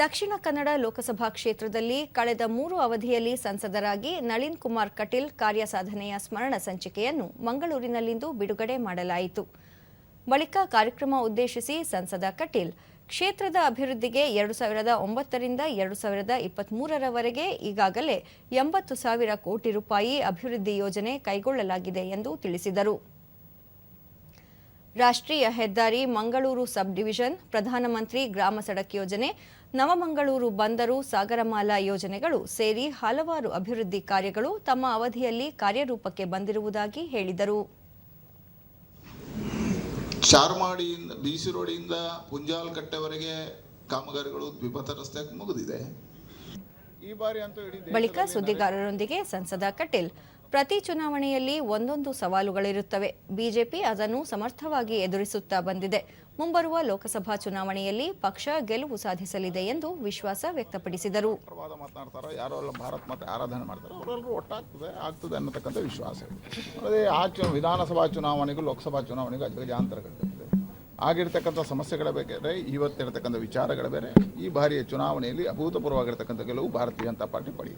ದಕ್ಷಿಣ ಕನ್ನಡ ಲೋಕಸಭಾ ಕ್ಷೇತ್ರದಲ್ಲಿ ಕಳೆದ ಮೂರು ಅವಧಿಯಲ್ಲಿ ಸಂಸದರಾಗಿ ನಳಿನ್ ಕುಮಾರ್ ಕಟೀಲ್ ಕಾರ್ಯಸಾಧನೆಯ ಸ್ಮರಣ ಸಂಚಿಕೆಯನ್ನು ಮಂಗಳೂರಿನಲ್ಲಿಂದು ಬಿಡುಗಡೆ ಮಾಡಲಾಯಿತು. ಬಳಿಕ ಕಾರ್ಯಕ್ರಮ ಉದ್ದೇಶಿಸಿ ಸಂಸದ ಕಟೀಲ್, ಕ್ಷೇತ್ರದ ಅಭಿವೃದ್ಧಿಗೆ ಎರಡು ಸಾವಿರದ ಒಂಬತ್ತರಿಂದ ಎರಡು ಸಾವಿರದ ಇಪ್ಪತ್ಮೂರರವರೆಗೆ ಈಗಾಗಲೇ ಎಂಬತ್ತು ಸಾವಿರ ಕೋಟಿ ರೂಪಾಯಿ ಅಭಿವೃದ್ಧಿ ಯೋಜನೆ ಕೈಗೊಳ್ಳಲಾಗಿದೆ ಎಂದು ತಿಳಿಸಿದರು. ರಾಷ್ಟ್ರೀಯ ಹೆದ್ದಾರಿ ಮಂಗಳೂರು ಸಬ್ ಡಿವಿಷನ್ ಪ್ರಧಾನಮಂತ್ರಿ ಗ್ರಾಮ ಸಡಕ್ ಯೋಜನೆ ನವಮಂಗಳೂರು ಬಂದರು ಸಾಗರಮಾಲಾ ಯೋಜನೆಗಳು ಸೇರಿ ಹಲವಾರು ಅಭಿವೃದ್ಧಿ ಕಾರ್ಯಗಳು ತಮ್ಮ ಅವಧಿಯಲ್ಲಿ ಕಾರ್ಯರೂಪಕ್ಕೆ ಬಂದಿರುವುದಾಗಿ ಹೇಳಿದರು. ಚಾರ್ಮಾಡಿಯಿಂದ ಬಿಸಿ ರೋಡಿಂದ ಪುಂಜಾಲ್ ಕಟ್ಟೆವರೆಗೆ ಕಾಮಗಾರಿಗಳು ದ್ವಿಪಥ ರಸ್ತೆ ಮುಗಿದಿದೆ. ಈ ಬಾರಿ ಅಂತೂ ಇಡೀ ಬಳಿಕ ಸುದ್ದಿಗಾರರೊಂದಿಗೆ ಸಂಸದ ಕಟೀಲ್. ಪ್ರತಿ ಚುನಾವಣೆಯಲ್ಲಿ ಒಂದೊಂದು ಸವಾಲುಗಳಿರುತ್ತವೆ. ಬಿಜೆಪಿ ಅದನ್ನು ಸಮರ್ಥವಾಗಿ ಎದುರಿಸುತ್ತಾ ಬಂದಿದೆ. ಮುಂಬರುವ ಲೋಕಸಭಾ ಚುನಾವಣೆಯಲ್ಲಿ ಪಕ್ಷ ಗೆಲುವು ಸಾಧಿಸಲಿದೆ ಎಂದು ವಿಶ್ವಾಸ ವ್ಯಕ್ತಪಡಿಸಿದರು. ಮಾತನಾಡ್ತಾರೋ, ಯಾರೋ ಭಾರತ್ ಆರಾಧನೆ ಮಾಡ್ತಾರೋ ಅವರೆಲ್ಲರೂ ಒಟ್ಟಾಗ್ತದೆ, ಆಗ್ತದೆ ಅನ್ನತಕ್ಕಂಥ ವಿಶ್ವಾಸ ಅದೇ ಆ ವಿಧಾನಸಭಾ ಚುನಾವಣೆಗೂ ಲೋಕಸಭಾ ಚುನಾವಣೆಗೂ ಅಜಗಜಾಂತರಗಳಿರ್ತದೆ ಆಗಿರ್ತಕ್ಕಂಥ ಸಮಸ್ಯೆಗಳ ಬೇರೆ ಇವತ್ತಿರತಕ್ಕಂಥ ವಿಚಾರಗಳ ಬೇರೆ, ಈ ಬಾರಿಯ ಚುನಾವಣೆಯಲ್ಲಿ ಅಭೂತಪೂರ್ವವಾಗಿರ್ತಕ್ಕಂಥ ಗೆಲುವು ಭಾರತೀಯ ಜನತಾ ಪಾರ್ಟಿ ಪಡೆಯುತ್ತೆ.